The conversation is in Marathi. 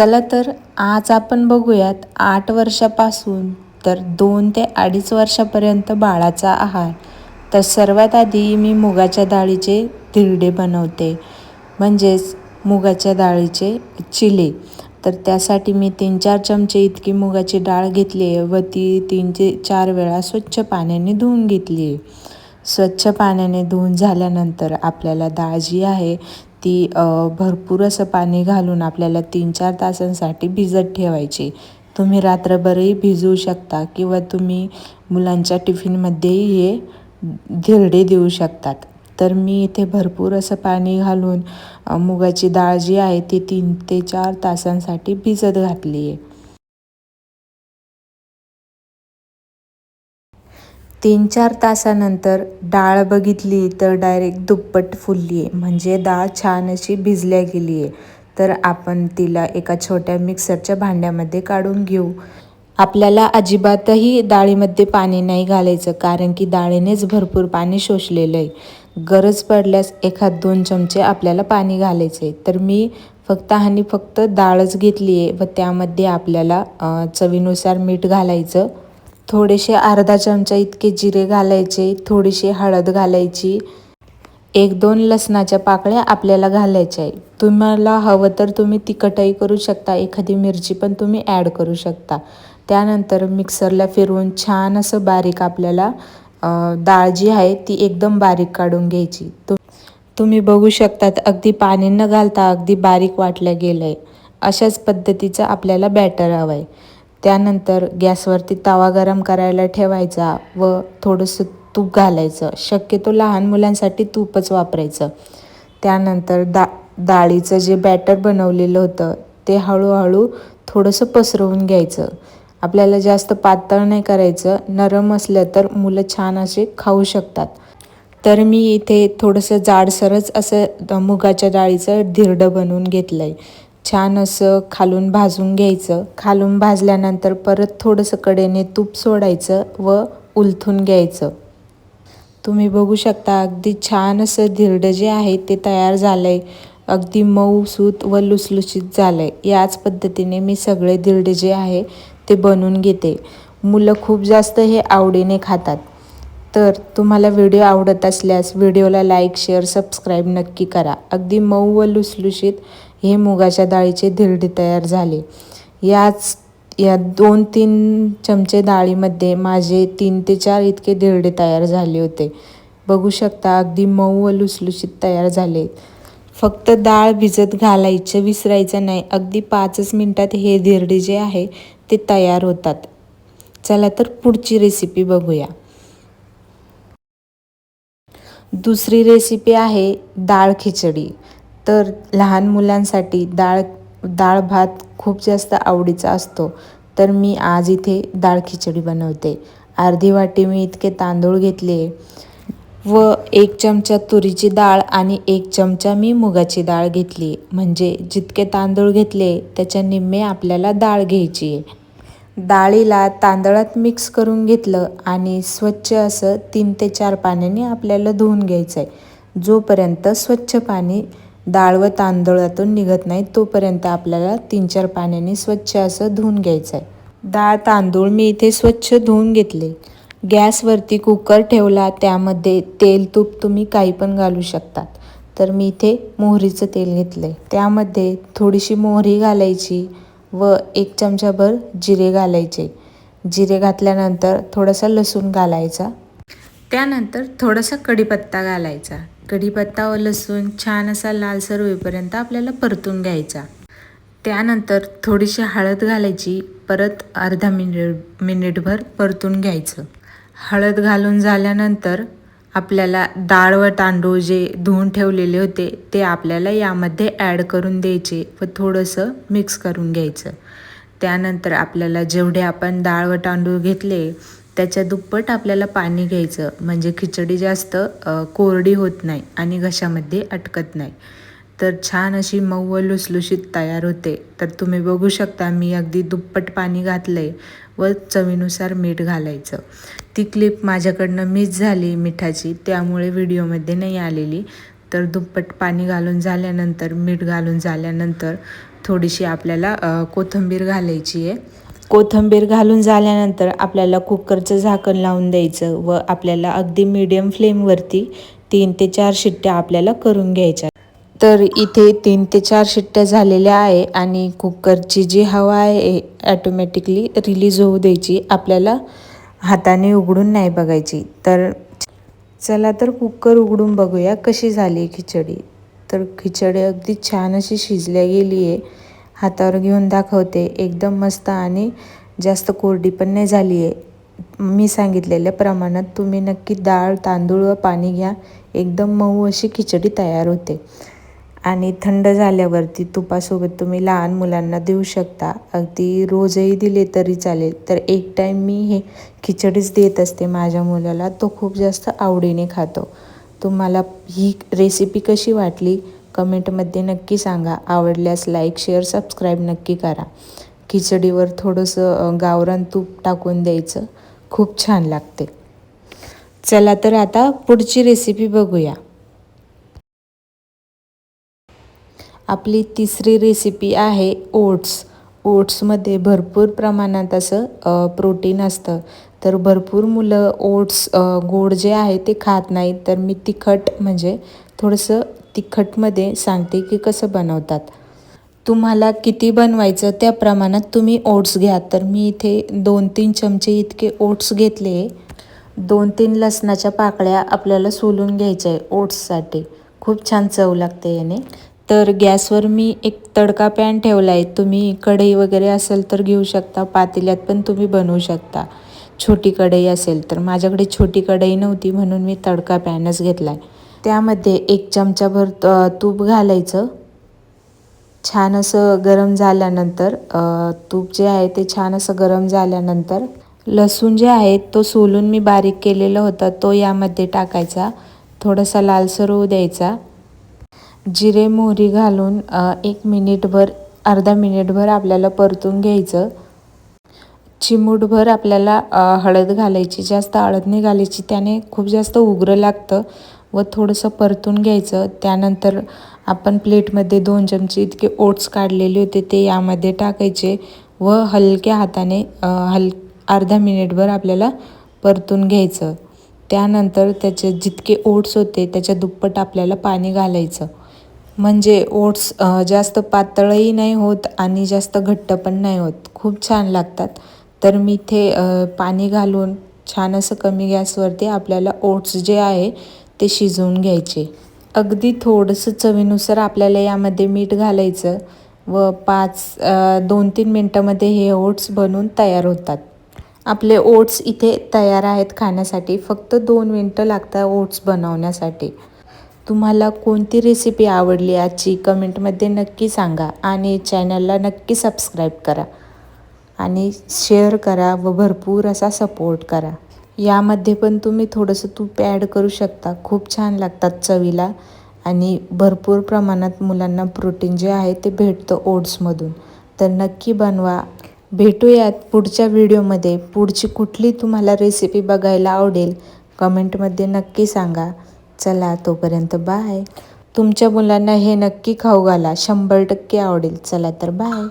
चला तर आज आपण बघूयात आठ वर्षापासून तर दोन ते अडीच वर्षापर्यंत बाळाचा आहार. तर सर्वात आधी मी मुगाच्या डाळीचे धिरडे बनवते. म्हणजेच मुगाच्या डाळीचे चिले. तर त्यासाठी मी तीन चार चमचे इतकी मुगाची डाळ घेतली आहे व ती तीन ते चार वेळा स्वच्छ पाण्याने धुवून घेतली आहे. स्वच्छ पाण्याने धुवून झाल्यानंतर आपल्याला डाळ जी आहे ती भरपूर असं पाणी घालून आपल्याला तीन चार तासांसाठी भिजत ठेवायची. तुम्ही रात्रभरही भिजवू शकता किंवा तुम्ही मुलांच्या टिफिनमध्येही हे धिरडे देऊ शकतात. तर मी इथे भरपूर असं पाणी घालून मुगाची डाळ जी आहे ती तीन ते चार तासांसाठी भिजत घातली आहे तीन चार तासानंतर डाळ बघितली तर डायरेक्ट दुप्पट फुलली आहे म्हणजे डाळ छान अशी भिजल्या गेली आहे तर आपण तिला एका छोट्या मिक्सरच्या भांड्यामध्ये काढून घेऊ. आपल्याला अजिबातही डाळीमध्ये पाणी नाही घालायचं कारण की डाळीनेच भरपूर पाणी शोषलेलं आहे. गरज पडल्यास एखाद दोन चमचे आपल्याला पाणी घालायचे तर मी फक्त आणि फक्त डाळच घेतली आहे व त्यामध्ये आपल्याला चवीनुसार मीठ घालायचं. थोडेसे अर्धा चमचा इतके जिरे घालायचे थोडीशी हळद घालायची. एक दोन लसणाच्या पाकळ्या आपल्याला घालायच्या आहे तुम्हाला हवं तर तुम्ही तिखटही करू शकता एखादी मिरची पण तुम्ही ॲड करू शकता. त्यानंतर मिक्सरला फिरवून छान असं बारीक आपल्याला डाळ जी आहे ती एकदम बारीक काढून घ्यायची. तु तुम्ही बघू शकतात अगदी पाणी न घालता अगदी बारीक वाटलं गेलं आहे अशाच पद्धतीचं आपल्याला बॅटर हवं आहे त्यानंतर गॅसवरती तवा गरम करायला ठेवायचा व थोडंसं तूप घालायचं. शक्यतो लहान मुलांसाठी तूपच वापरायचं. त्यानंतर दा डाळीचं जे बॅटर बनवलेलं होतं ते हळूहळू थोडंसं पसरवून घ्यायचं. आपल्याला जास्त पातळ नाही करायचं नरम असलं तर मुलं छान असे खाऊ शकतात. तर मी इथे थोडंसं जाडसरच असं मुगाच्या डाळीचं धिरडं बनवून घेतलं आहे छान असं खालून भाजून घ्यायचं. खालून भाजल्यानंतर परत थोडंसं कडेने तूप सोडायचं व उलथून घ्यायचं. तुम्ही बघू शकता अगदी छान असं धिरड जे आहे ते तयार झालं आहे अगदी मऊसूत व लुसलुशीत झालं आहे याच पद्धतीने मी सगळे धिरडे जे आहे ते बनवून घेते. मुलं खूप जास्त हे आवडीने खातात. तर तुम्हाला व्हिडिओ आवडत असल्यास व्हिडिओला लाईक शेअर सबस्क्राईब नक्की करा. अगदी मऊ व लुसलुशीत हे मुगाच्या डाळीचे धिरडे तयार झाले. याच या दोन तीन चमचे डाळीमध्ये माझे तीन ते चार इतके धिरडे तयार झाले होते. बघू शकता अगदी मऊ व लुसलुशीत तयार झाले. फक्त डाळ भिजत घालायचं विसरायचं नाही. अगदी पाचच मिनटात हे धिरडे जे आहे ते तयार होतात. चला तर पुढची रेसिपी बघूया. दुसरी रेसिपी आहे डाळ खिचडी. तर लहान मुलांसाठी डाळ डाळ भात खूप जास्त आवडीचा असतो. तर मी आज इथे डाळ खिचडी बनवते. अर्धी वाटी मी इतके तांदूळ घेतले व एक चमचा तुरीची डाळ आणि एक चमचा मी मुगाची डाळ घेतली. म्हणजे जितके तांदूळ घेतले त्याच्या निम्मे आपल्याला डाळ घ्यायची आहे. डाळीला तांदळात मिक्स करून घेतलं आणि स्वच्छ असं तीन ते चार पाण्याने आपल्याला धुवून घ्यायचं आहे जोपर्यंत स्वच्छ पाणी डाळ व तांदळातून निघत नाही तोपर्यंत आपल्याला तीन चार पाण्याने स्वच्छ असं धुवून घ्यायचं आहे डाळ तांदूळ मी इथे स्वच्छ धुवून घेतले. गॅसवरती कुकर ठेवला त्यामध्ये तेल तूप तुम्ही काही पण घालू शकतात तर मी इथे मोहरीचं तेल घेतलं. आहे त्यामध्ये थोडीशी मोहरी घालायची व एक चमचाभर जिरे घालायचे. जिरे घातल्यानंतर थोडासा लसूण घालायचा. त्यानंतर थोडासा कढीपत्ता घालायचा. कढीपत्ता व लसूण छान असा लालसर होईपर्यंत आपल्याला परतून घ्यायचा. त्यानंतर थोडीशी हळद घालायची परत अर्धा मिनिट मिनिटभर परतून घ्यायचं. हळद घालून झाल्यानंतर आपल्याला डाळ व तांदूळ जे धुवून ठेवलेले होते ते आपल्याला यामध्ये ॲड करून द्यायचे व थोडंसं मिक्स करून घ्यायचं. त्यानंतर आपल्याला जेवढे आपण डाळ व तांदूळ घेतले त्याच्या दुप्पट आपल्याला पाणी घ्यायचं. म्हणजे खिचडी जास्त कोरडी होत नाही आणि घशामध्ये अटकत नाही. तर छान अशी मऊ व लुसलुशीत तयार होते. तर तुम्ही बघू शकता मी अगदी दुप्पट पाणी घातलं आहे व चवीनुसार मीठ घालायचं. ती क्लिप माझ्याकडनं मिस झाली मिठाची त्यामुळे व्हिडिओमध्ये नाही आलेली. तर दुप्पट पाणी घालून झाल्यानंतर मीठ घालून झाल्यानंतर थोडीशी आपल्याला कोथिंबीर घालायची आहे. कोथिंबीर घालून झाल्यानंतर आपल्याला कुकरचं झाकण लावून द्यायचं व आपल्याला अगदी मीडियम फ्लेमवरती तीन ते चार शिट्ट्या आपल्याला करून घ्यायच्या. तर इथे तीन ते चार शिट्ट्या झालेल्या आहे आणि कुकरची जी हवा आहे ॲटोमॅटिकली रिलीज होऊ द्यायची. आपल्याला हाताने उघडून नाही बघायची. तर चला तर कुकर उघडून बघूया कशी झाली खिचडी. तर खिचडी अगदी छान अशी शिजल्या गेली आहे हातावर घेऊन दाखवते. एकदम मस्त आणि जास्त कोरडी पण नाही झाली आहे मी सांगितलेल्या प्रमाणात तुम्ही नक्की डाळ तांदूळ व पाणी घ्या. एकदम मऊ अशी खिचडी तयार होते. आणि थंड झाल्यावरती तुपासोबत तुम्ही लहान मुलांना देऊ शकता. अगदी रोजही दिले तरी चालेल. तर एक टाईम मी हे खिचडीच देत असते माझ्या मुलाला. तो खूप जास्त आवडीने खातो. तुम्हाला ही रेसिपी कशी वाटली? कमेंटमध्ये नक्की सांगा. आवडल्यास लाईक शेअर सबस्क्राईब नक्की करा. खिचडीवर थोडंसं गावरान तूप टाकून द्यायचं. खूप छान लागते. चला तर आता पुढची रेसिपी बघूया. आपली तिसरी रेसिपी आहे ओट्स. ओट्समध्ये भरपूर प्रमाणात असं प्रोटीन असतं. तर भरपूर मुलं ओट्स गोड जे आहे ते खात नाहीत. तर मी तिखट म्हणजे थोडंसं तिखटमध्ये सांगते की कसं बनवतात. तुम्हाला किती बनवायचं त्या प्रमाणात तुम्ही ओट्स घ्या. तर मी इथे दोन तीन चमचे इतके ओट्स घेतले. दोन तीन लसणाच्या पाकळ्या आपल्याला सोलून घ्यायच्या आहे ओट्ससाठी. खूप छान चव लागते याने. तर गॅसवर मी एक तडका पॅन ठेवला आहे. तुम्ही कढई वगैरे असेल तर घेऊ शकता. पातेल्यात पण तुम्ही बनवू शकता. छोटी कढई असेल तर. माझ्याकडे छोटी कढई नव्हती म्हणून मी तडका पॅनच घेतला आहे त्यामध्ये एक चमचाभर तूप घालायचं. छान असं गरम झाल्यानंतर तूप जे आहे ते छान असं गरम झाल्यानंतर लसूण जे आहे तो सोलून मी बारीक केलेला होता तो यामध्ये टाकायचा. थोडासा लालसर होऊ द्यायचा. जिरे मोहरी घालून एक मिनिटभर अर्धा मिनिटभर आपल्याला परतून घ्यायचं. चिमूटभर आपल्याला हळद घालायची जास्त हळद नाही घालायची त्याने खूप जास्त उग्र लागतं. व थोडंसं परतून घ्यायचं. त्यानंतर आपण प्लेटमध्ये दोन चमचे इतके ओट्स काढलेले होते ते यामध्ये टाकायचे व हलक्या हाताने हल अर्धा मिनिटभर आपल्याला परतून घ्यायचं. त्यानंतर त्याचे जितके ओट्स होते त्याच्या दुप्पट आपल्याला पाणी घालायचं. म्हणजे ओट्स जास्त पातळही नाही होत आणि जास्त घट्ट पण नाही होत. खूप छान लागतात. तर मी इथे पाणी घालून छान असं कमी गॅसवरती आपल्याला ओट्स जे आहे ते शिजवून घ्यायचे. अगदी थोडंसं चवीनुसार आपल्याला यामध्ये मीठ घालायचं व पाच दोन तीन मिनटामध्ये हे ओट्स बनवून तयार होतात. आपले ओट्स इथे तयार आहेत खाण्यासाठी. फक्त दोन मिनटं लागतात ओट्स बनवण्यासाठी. तुम्हाला कोणती रेसिपी आवडली आजची कमेंटमध्ये नक्की सांगा आणि चॅनलला नक्की सबस्क्राईब करा आणि शेअर करा व भरपूर असा सपोर्ट करा. यामध्ये पण तुम्ही थोडंसं तूप ॲड करू शकता. खूप छान लागतात चवीला. आणि भरपूर प्रमाणात मुलांना प्रोटीन जे आहे ते भेटतं ओट्समधून. तर नक्की बनवा. भेटूयात पुढच्या व्हिडिओमध्ये. पुढची कुठली तुम्हाला रेसिपी बघायला आवडेल कमेंटमध्ये नक्की सांगा. चला तोपर्यंत बाय तुमच्या मुलांना हे नक्की खाऊ घाला. शंभर टक्के आवडेल. चला तर बाय